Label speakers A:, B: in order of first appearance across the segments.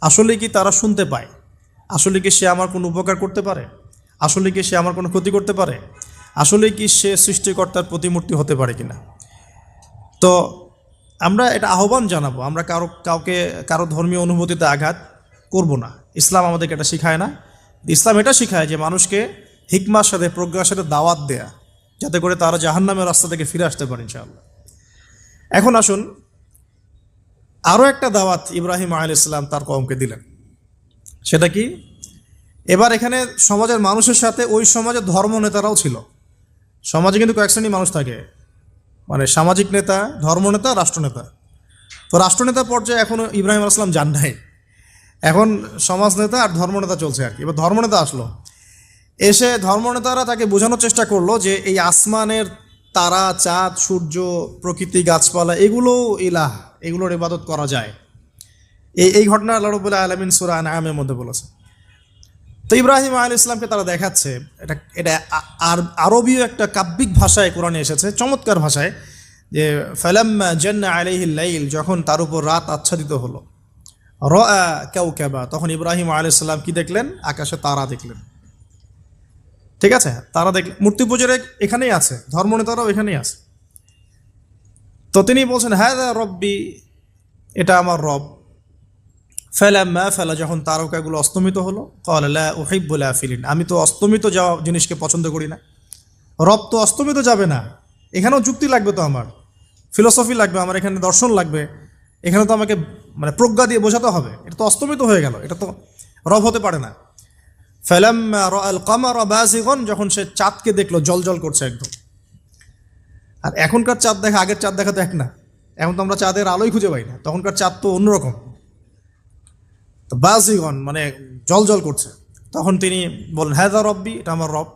A: আসলে কি তারা শুনতে পায়? আসলে কি সে আমার কোনো উপকার করতে পারে? আসলে কি সে আমার কোনো ক্ষতি করতে পারে? আসলে কি সে সৃষ্টিকর্তার প্রতিমূর্তি হতে পারে কিনা? তো আমরা এটা আহ্বান জানাব। আমরা কারও, কাউকে, কারও ধর্মীয় অনুভূতিতে আঘাত করব না। ইসলাম আমাদেরকে এটা শিখায় না। ইসলাম এটা শিখায় যে মানুষকে হিকমার সাথে, প্রজ্ঞার সাথে দাওয়াত দেয়া, যাতে করে তারা জাহান্নামের রাস্তা থেকে ফিরে আসতে পারে ইনশাআল্লাহ। এখন আসুন আরও একটা দাওয়াত ইব্রাহিম আল ইসলাম তার কমকে দিলেন। সেটা কি? এবার এখানে সমাজের মানুষের সাথে ওই সমাজের ধর্ম নেতারাও ছিল। সমাজে কিন্তু কয়েক শ্রেণি মানুষ থাকে। মানে সামাজিক নেতা ধর্মনেতা রাষ্ট্রনেতা তো রাষ্ট্রনেতা পর্যায়ে এখনও ইব্রাহিম আসলাম যান নাই। এখন সমাজ নেতা আর ধর্মনেতা চলছে আর কি। এবার ধর্মনেতা আসলো। এসে ধর্মনেতারা তাকে বোঝানোর চেষ্টা করল যে এই আসমানের তারা, চাঁদ, সূর্য, প্রকৃতি, গাছপালা, এগুলো ইলাহ, এগুলোর ইবাদত করা যায়। এই এই ঘটনা আল্লাহ রবুল্লাহ আলমিন সুরা আমের মধ্যে বলেছে তো ইব্রাহিম আল ইসলামকে তারা দেখাচ্ছে, এটা এটা আর, আরবীয় একটা কাব্যিক ভাষায় কোরআনে এসেছে, চমৎকার ভাষায়, যে ফালাম জন্না লাইল যখন তার উপর রাত আচ্ছাদিত হলো র কেউ কেবা তখন ইব্রাহিম আলাইহিস সালাম কি দেখলেন? আকাশে তারা দেখলেন। ঠিক আছে? তারা দেখলেন মূর্তি পুজোর এখানেই আছে, ধর্মনেতারাও এখানেই আছে। তো তিনি বলছেন হ্যাঁ রব্বি, এটা আমার রব। ফেলাম্মা ফেলা, যখন তারকাগুলো অস্তমিত হলো কলা ওহিবুল আফিলিন আমি তো অস্তমিত যাওয়া জিনিসকে পছন্দ করি না। রব তো অস্তমিত যাবে না। এখানেও যুক্তি লাগবে তো আমার। ফিলোসফি লাগবে, আমার এখানে দর্শন লাগবে। এখানে তো আমাকে মানে প্রজ্ঞা দিয়ে বোঝাতে হবে। এটা তো অস্তমিত হয়ে গেল। এটা তো রব হতে পারে না। যখন সে চাঁদকে দেখল জল জল করছে একদম। আর এখনকার চাঁদ দেখা, আগের চাঁদ দেখা তো এক না। এখন তো আমরা চাঁদের আলোই খুঁজে পাই না। তখনকার চাঁদ তো অন্যরকম। তো বাজিগন মানে জল জল করছে। তখন তিনি বলেন হ্যাঁ রব্বি, এটা আমার রব।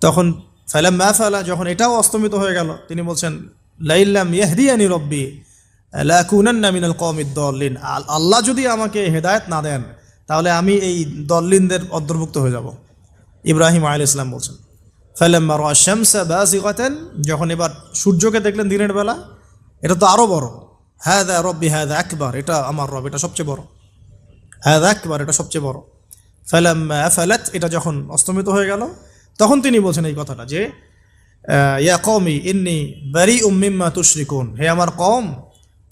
A: তখন ফেলাম ম্যা ফেলা, যখন এটাও অস্তমিত হয়ে গেল, তিনি বলছেন লাইল্লাম ইয়াহদিয়ানি রব্বি লাকুনান্না মিনাল কওমিদ দল্লিন। আল- আল্লাহ যদি আমাকে হেদায়েত না দেন তাহলে আমি এই দল্লিনদের অন্তর্ভুক্ত হয়ে যাব। ইব্রাহিম আল ইসলাম বলছেন, ফেলাম্মা রাশামসা যখন এবার সূর্যকে দেখলেন দিনের বেলা, এটা তো আরও বড়। হ্যাঁ দা রব্বি হ্যাঁ দা একবার এটা আমার রব, এটা সবচেয়ে বড়। হ্যাঁ দা একবার এটা সবচেয়ে বড়। ফেলাম ফেলাত এটা যখন অস্তমিত হয়ে গেল, তখন তিনি বলছেন এই কথাটা যে ইয়া কমি ইন্নি বারি উম্মিম্মা তুশরিকুন হে আমার কম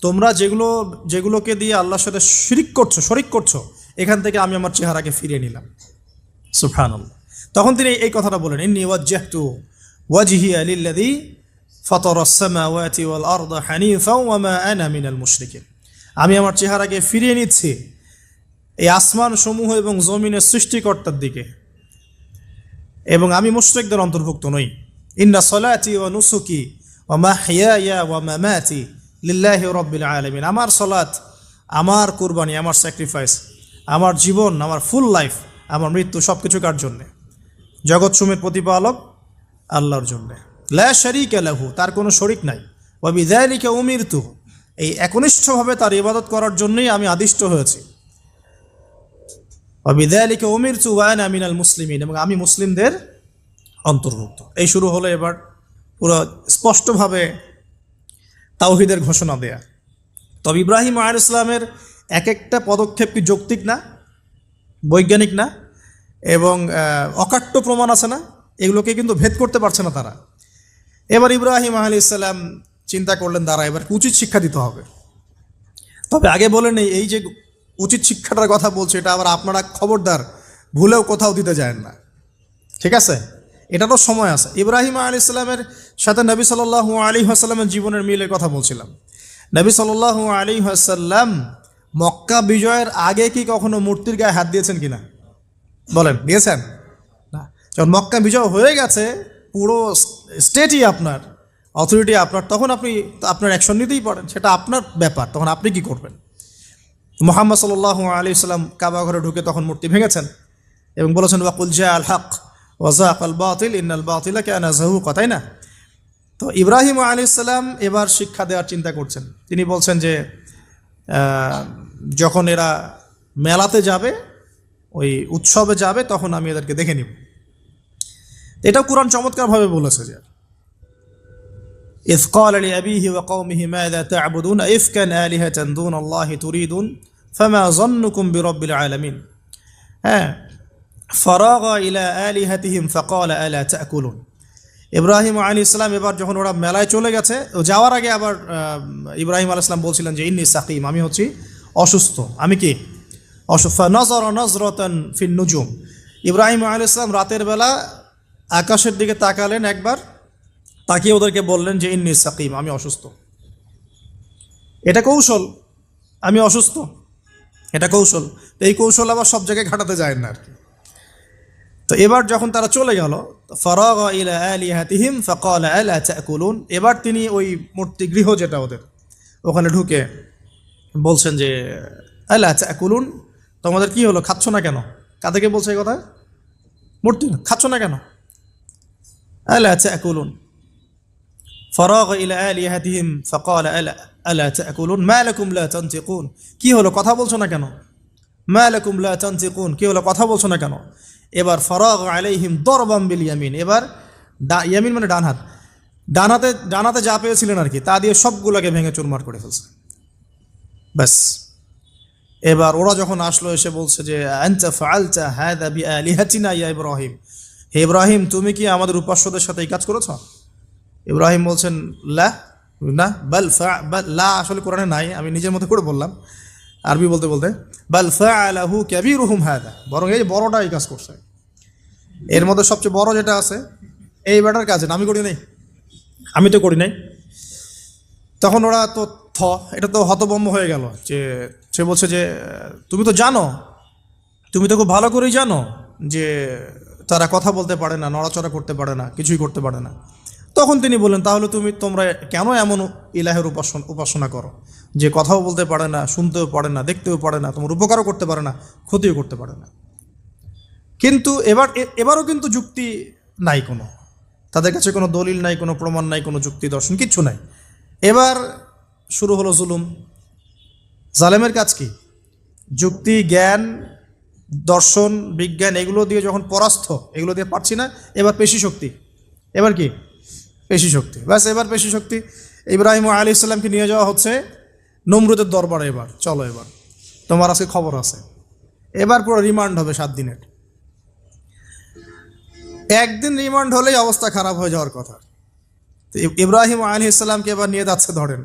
A: তোমরা যেগুলো, যেগুলোকে দিয়ে আল্লাহর সাথে শিরিক করছ, শরিক করছ এখান থেকে আমি আমার চেহারাকে ফিরিয়ে নিলাম। সুফান তখন তিনি এই কথাটা বলেন, ইন্নি ওয়াজ্জাহতু ওয়াজহি লিল্লাযী ফাতারা আস-সামাওয়াতি ওয়াল আরদা হানিফা ওয়া মা আনা মিনাল মুশরিকিন। আমি আমার চেহারাকে ফিরিয়ে নিচ্ছি এই আসমান সমূহ এবং জমিনের সৃষ্টিকর্তার দিকে। এবং আমি মুশরিকদের অন্তর্ভুক্ত নই। ইন্না সলাতি ও নুসুকি ও মাহিয়া ও মামাতি লিল্লাহি রব্বিল আলামিন। আমার সলাত আমার কুরবানি, আমার স্যাক্রিফাইস আমার জীবন, আমার ফুল লাইফ আমার মৃত্যু সব কিছু কার জন্যে? জগৎ সুমের প্রতিপালক আল্লাহর জন্যে। লা শরিক লাহু, তার কোনো শরিক নাই। ও বিদায়লিকে উমিরতু, এই একনিষ্ঠভাবে তার ইবাদত করার জন্যই আমি আদিষ্ট হয়েছি। অবিদায়ালিকে ওমির চুবায়ন আমিনাল মুসলিমিন, এবং আমি মুসলিমদের অন্তর্ভুক্ত। এই শুরু হলো এবার পুরো স্পষ্টভাবে তাওহিদের ঘোষণা দেয়া। তবে ইব্রাহিম আল ইসলামের এক একটা পদক্ষেপ কি যৌক্তিক না? বৈজ্ঞানিক না? এবং অকাট্য প্রমাণ আছে না? এগুলোকে কিন্তু ভেদ করতে পারছে না তারা। এবার ইব্রাহিম আলী ইসলাম চিন্তা করলেন দ্বারা এবার উচিত শিক্ষা দিতে হবে? তবে আগে বলে নেই, এই যে উচিত শিক্ষাটার কথা বলছে, এটা আবার আপনারা খবরদার, ভুলেও কোথাও দিতে যায় না। ঠিক আছে? এটারও সময় আছে। ইব্রাহিম আলী ইসলামের সাথে নবী সাল্লাহ আলী আসাল্লামের জীবনের মিলের কথা বলছিলাম। নবী সাল্লাহ আলী আসাল্লাম মক্কা বিজয়ের আগে কি কখনো মূর্তির গায়ে হাত দিয়েছেন কিনা? বলেন, দিয়েছেন? না। যখন মক্কা বিজয় হয়ে গেছে, পুরো স্টেটই আপনার, অথরিটি আপনার, তখন আপনি আপনার অ্যাকশন নিতেই পারেন। সেটা আপনার ব্যাপার, তখন আপনি কি করবেন? মোহাম্মদ সাল আলী সাল্লাম কাবা ঘরে ঢুকে তখন মূর্তি ভেঙেছেন এবং বলেছেন, ওয়াকুল জা আল হক ওয়াজাক আল বাতিল, ইন্নাল বাতিলা কে আনাজাহু কথাই না? তো ইব্রাহিম আলী সাল্লাম এবার শিক্ষা দেওয়ার চিন্তা করছেন। তিনি বলছেন যে যখন এরা মেলাতে যাবে ওই উৎসবে যাবে তখন আমি এদেরকে দেখে নিব এটাও কোরআন চমৎকারভাবে বলেছে যে إذ قال لأبيه وقومه ماذا تعبدون إفكا آلهة دون الله تريدون فما ظنكم برب العالمين ها فراغ إلى آلهتهم فقال ألا تأكلون ইব্রাহিম আলী ইসলাম এবার যখন ওরা মেলায় চলে গেছে ও যাওয়ার আগে আবার আহ, ইব্রাহিম আল ইসলাম বলছিলেন যে ইন্নি সাকিম আমি হচ্ছি অসুস্থ। আমি কি? অসুস্থ। নজর নজরতন ফিন নুজুম। ইব্রাহিম আলী রাতের বেলা আকাশের দিকে তাকালেন একবার। তাকিয়ে ওদেরকে বললেন যে, ইন্নি সাকিম, আমি অসুস্থ। এটা কৌশল। আমি অসুস্থ। এটা কৌশল। এই কৌশল আবার সব জায়গায় ঘাটাতে যায় না আর কি। তো এবার যখন তারা চলে গেল, ফরাগ ইলা ফাকাল এবার তিনি ওই মূর্তি গৃহ যেটা ওদের, ওখানে ঢুকে বলছেন যে আল্লাহ আচ্ছা কুলুন তোমাদের কি হলো? খাচ্ছ না কেন? কাদেরকে বলছে এই কথা? মূর্তি খাচ্ছ না কেন? আল্লাহ আচ্ছা কুলুন ফরগ ইলা আলিহাতিহিম, ফকল আলা আলা তাকুলুন। মা লাকুম লা তানতিকুন। কি হলো? কথা বলছো না কেন? মা লাকুম লা তানতিকুন। কি হলো? কথা বলছো না কেন? এবার ফরগ আলাইহিম দরবাম বিল ইয়ামিন। এবার ইয়ামিন মানে ডান হাত ডান হাতে ডান হাতে যা পেয়েছিলেন আর কি, তা দিয়ে সবগুলোকে ভেঙে চুরমার করে ফেলছে। ব্যাস। এবার ওরা যখন আসলো এসে বলছে যে আনতা ইয়া ইব্রাহিম? হে ইব্রাহিম তুমি কি আমাদের উপাস্যদের সাথে এই কাজ করেছ? ইব্রাহিম বলছেন লা। না বাল ফা বাল লা আসলে কোরআনে নাই আমি নিজের মতো করে বললাম। আরবি বলতে বলতে বাল ফাআলাহু কাবীরুহুম হাদা বরং এই বড়টা এই কাজ করছে। এর মধ্যে সবচেয়ে বড় যেটা আছে এই ব্যাটার কাজ আমি করি নাই? আমি তো করি নাই। তখন ওরা তো থ এটা তো হতবম্ব হয়ে গেল যে সে বলছে যে, তুমি তো জানো, তুমি তো খুব ভালো করেই জানো যে তারা কথা বলতে পারে না, নড়াচড়া করতে পারে না, কিছুই করতে পারে না। তখন তিনি বললেন, তাহলে তুমি, তোমরা কেন এমন ইলাহের উপাসন, উপাসনা করো? যে কথাও বলতে পারে না, শুনতেও পারে না, দেখতেও পারে না, তোমার উপকারও করতে পারে না, ক্ষতিও করতে পারে না। কিন্তু এবার এবারও কিন্তু যুক্তি নাই কোনো। তাদের কাছে কোনো দলিল নাই, কোনো প্রমাণ নাই, কোনো যুক্তি দর্শন, কিচ্ছু নাই। এবার শুরু হলো জুলুম। জালেমের কাজ কি? যুক্তি, জ্ঞান, দর্শন, বিজ্ঞান, এগুলো দিয়ে যখন পরাস্ত, এগুলো দিয়ে পারছি না, এবার পেশি শক্তি। এবার কি? পেশি শক্তি। ব্যাস, এবার পেশি শক্তি। ইব্রাহিম আলী ইসলামকে নিয়ে যাওয়া হচ্ছে নমরুদের দরবারে এবার। চলো এবার। তোমার আজকে খবর আছে। এবার পুরো রিমান্ড হবে সাত দিনের। একদিন রিমান্ড হলেই অবস্থা খারাপ হয়ে যাওয়ার কথা। তো ইব্রাহিম আলী ইসলামকে এবার নিয়ে যাচ্ছে ধরেন।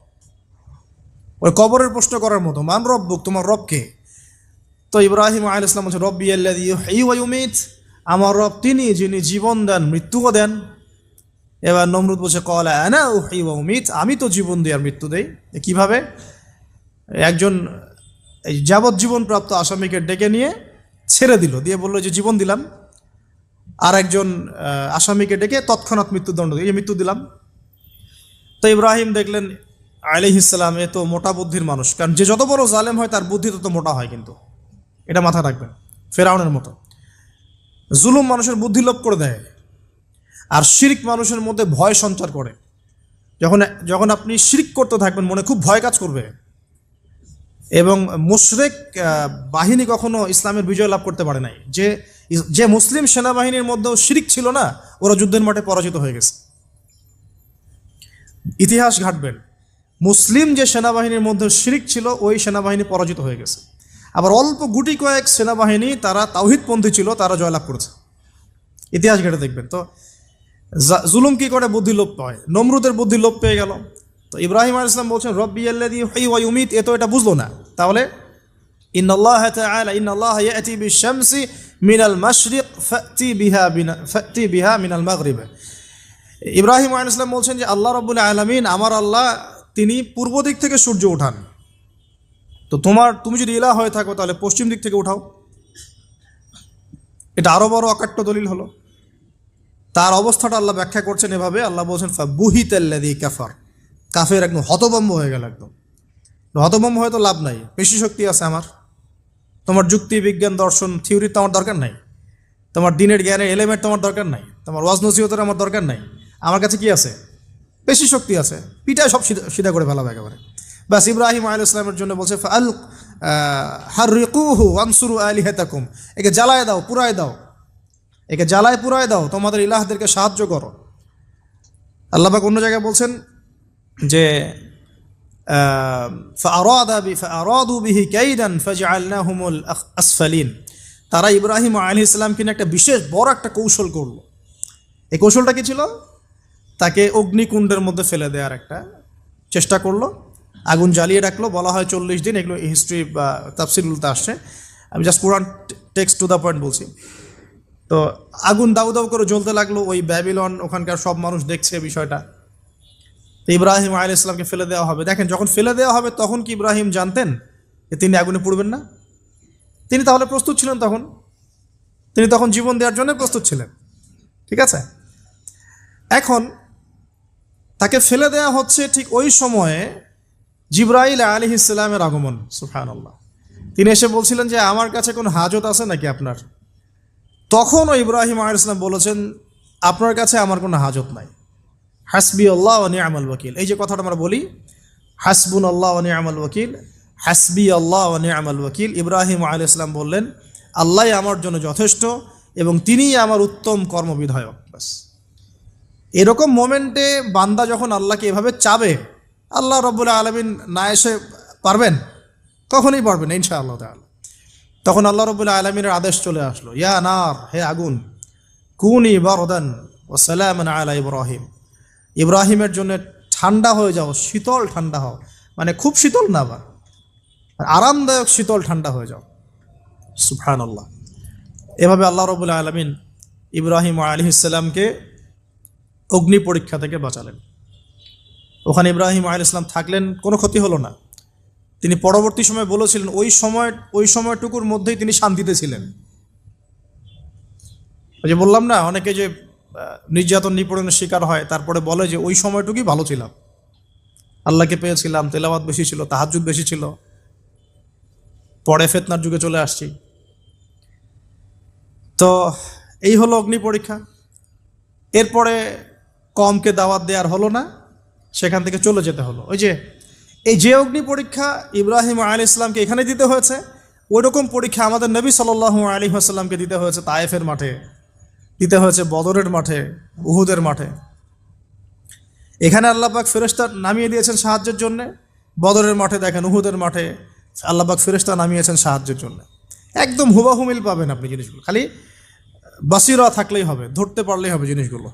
A: ওই কবরের প্রশ্ন করার মতো, মান রব বুক তোমার রবকে তো ইব্রাহিম আল ইসলাম বলছে রব্বি আল্লাহ আমার রব তিনি যিনি জীবন দেন, মৃত্যুও দেন। এবার নমরুদ বলছে, কলা আনা উমিত, আমি তো জীবন দিই আর মৃত্যু দেই। কীভাবে? একজন এই যাবজ্জীবন প্রাপ্ত আসামিকে ডেকে নিয়ে ছেড়ে দিল, দিয়ে বলল যে জীবন দিলাম। আর একজন আসামিকে ডেকে তৎক্ষণাৎ মৃত্যুদণ্ড দিই এই যে মৃত্যু দিলাম। তো ইব্রাহিম দেখলেন আলিহ ইসলাম এ তো মোটা বুদ্ধির মানুষ। কারণ যে যত বড় জালেম হয়, তার বুদ্ধি তত মোটা হয় কিন্তু। এটা মাথায় রাখবেন। ফেরাউনের মতো। জুলুম মানুষের বুদ্ধি লোপ করে দেয়। আর শিরিক মানুষের মধ্যে ভয় সঞ্চার করে। যখন যখন আপনি শিরিক করতে থাকবেন, মনে খুব ভয় কাজ করবে। এবং মুশরেক বাহিনী কখনো ইসলামের বিজয় লাভ করতে পারে নাই। যে যে মুসলিম সেনাবাহিনীর মধ্যেও শিরিক ছিল না, ওরা যুদ্ধের মাঠে পরাজিত হয়ে গেছে। ইতিহাস ঘাটবেন। মুসলিম যে সেনাবাহিনীর মধ্যে শিরিক ছিল, ওই সেনাবাহিনী পরাজিত হয়ে গেছে। আবার অল্প গুটি কয়েক সেনাবাহিনী তারা তাওহিদপন্থী ছিল, তারা জয়লাভ করেছে। ইতিহাস ঘেটে দেখবেন। তো জুলুম কি করে? বুদ্ধি লোপ পায়। নমরুদের বুদ্ধি লোপ পেয়ে গেল। তো ইব্রাহিম আল ইসলাম বলছেন, রব্বি আল্লাদি হাই ওয়াই উমিত এ তো এটা বুঝলো না। তাহলে বিহা বিহা ইব্রাহিম আল ইসলাম বলছেন যে, আল্লাহ রব্বুল আলামিন, আমার আল্লাহ তিনি পূর্ব দিক থেকে সূর্য ওঠান। তো তোমার, তুমি যদি ইলা হয়ে থাকো, তাহলে পশ্চিম দিক থেকে উঠাও। এটা আরও বড় অকাট্য দলিল হলো। তার অবস্থাটা আল্লাহ ব্যাখ্যা করছেন এভাবে। আল্লাহ বলছেন বুহিতাল্লাদি কাফার। কাফের একদম হতবম্ব হয়ে গেল একদম। হতবম্ব হয়তো লাভ নাই। বেশি শক্তি আছে আমার। তোমার যুক্তি, বিজ্ঞান, দর্শন থিওরির তো আমার দরকার নাই। তোমার দিনের জ্ঞানের এলিমেন্ট তোমার দরকার নাই। তোমার ওয়াজ নসিহতের আমার দরকার নাই। আমার কাছে কি আছে? বেশি শক্তি আছে। পিঠা সব সিধা করে ফেলাবে একেবারে। বাস ইব্রাহিম আল ইসলামের জন্য বলছে আল হারিকুহু আনসুরু আলি হেতাকুম একে জ্বালায় দাও পুরায় দাও। একে জ্বালায় পুরায় দাও। তোমাদের ইলাহদেরকে সাহায্য করো। আল্লাহবাক অন্য জায়গায় বলছেন যে তারা ইব্রাহিম আলী ইসলাম কিনে একটা বিশেষ বড় একটা কৌশল করল। এই কৌশলটা কি ছিল? তাকে অগ্নিকুণ্ডের মধ্যে ফেলে দেওয়ার একটা চেষ্টা করল। আগুন জ্বালিয়ে রাখল, বলা হয় চল্লিশ দিন, এগুলো হিস্ট্রি বা তাফসিলগুলোতে আসছে। আমি just Quran text to the point বলছি। তো আগুন দাউ দাউ করে জ্বলতে লাগল, ওই ব্যাবিলন ওখানকার সব মানুষ দেখছে বিষয়টা। তো ইব্রাহিম আলী ইসলামকে ফেলে দেওয়া হবে। দেখেন, যখন ফেলে দেওয়া হবে, তখন কি ইব্রাহিম জানতেন যে তিনি আগুনে পুড়বেন না? তিনি তাহলে প্রস্তুত ছিলেন তখন? তিনি তখন জীবন দেওয়ার জন্য প্রস্তুত ছিলেন। ঠিক আছে? এখন তাকে ফেলে দেওয়া হচ্ছে ঠিক ওই সময়ে জিব্রাইল আলী ইসলামের আগমন সুফান আল্লাহ তিনি এসে বলছিলেন যে, আমার কাছে কোনো হাজত আছে নাকি আপনার? তখনও ইব্রাহিম আলী ইসলাম বলেছেন, আপনার কাছে আমার কোনো হাজত নাই। হাসবি আল্লাহ ও নিয়ামাল ওয়াকিল। এই যে কথাটা আমরা বলি হাসবুন আল্লাহ ও নিয়ামাল ওয়াকিল হাসবি আল্লাহ ও নিয়ামাল ওয়াকিল। ইব্রাহিম আলী ইসলাম বললেন, আল্লাহ আমার জন্য যথেষ্ট এবং তিনিই আমার উত্তম কর্মবিধায়ক। বাস এরকম মোমেন্টে বান্দা যখন আল্লাহকে এভাবে চাবে, আল্লাহ রব্বুল্লাহ আলমিন না এসে পারবেন? কখনই পারবেন না, ইনশাআল্লাহ তাআলা। তখন আল্লাহ রবুল্লাহ আলমিনের আদেশ চলে আসলো, ইয়া নার, হে আগুন, কুনি বারদান ও সালামান আলা ইব্রাহিম। ইব্রাহিমের জন্য ঠান্ডা হয়ে যাও, শীতল ঠান্ডা হও। মানে খুব শীতল না আবার আরামদায়ক শীতল ঠান্ডা হয়ে যাও। সুফান আল্লাহ এভাবে আল্লাহ রবুল্লাহ আলমিন ইব্রাহিম আলী ইসলামকে অগ্নি পরীক্ষা থেকে বাঁচালেন। ওখানে ইব্রাহিম আলী ইসলাম থাকলেন, কোনো ক্ষতি হলো না। তিনি পরবর্তী সময় বলেছিলেন, ওই সময়, ওই সময়টুকুর মধ্যেই তিনি শান্তিতে ছিলেন। ওই যে বললাম না, অনেকে যে নির্যাতন নিপীড়নের শিকার হয়, তারপরে বলে যে, ওই সময়টুকুই ভালো ছিলাম। আল্লাহকে পেয়েছিলাম, তেলাওয়াত বেশি ছিল তাহাজুদ বেশি ছিল। পরে ফেতনার যুগে চলে আসছি। তো এই হলো অগ্নি পরীক্ষা। এরপরে কমকে দাওয়াত দেওয়ার হলো না, সেখান থেকে চলে যেতে হলো। ওই যে, এই যে অগ্নি পরীক্ষা ইব্রাহিম আলী ইসলামকে এখানে দিতে হয়েছে ওই রকম পরীক্ষা আমাদের নবী সাল আলী আসাল্লামকে দিতে হয়েছে তায়েফের মাঠে, দিতে হয়েছে বদরের মাঠে, উহুদের মাঠে। এখানে আল্লাহবাক ফেরেস্তা নামিয়ে দিয়েছেন সাহায্যের জন্যে, বদরের মাঠে দেখেন, উহুদের মাঠে আল্লাহবাক ফেরেস্তা নামিয়েছেন সাহায্যের জন্য। একদম হুবাহুমিল পাবেন আপনি জিনিসগুলো, খালি বাসিরা থাকলেই হবে, ধরতে পারলেই হবে জিনিসগুলো।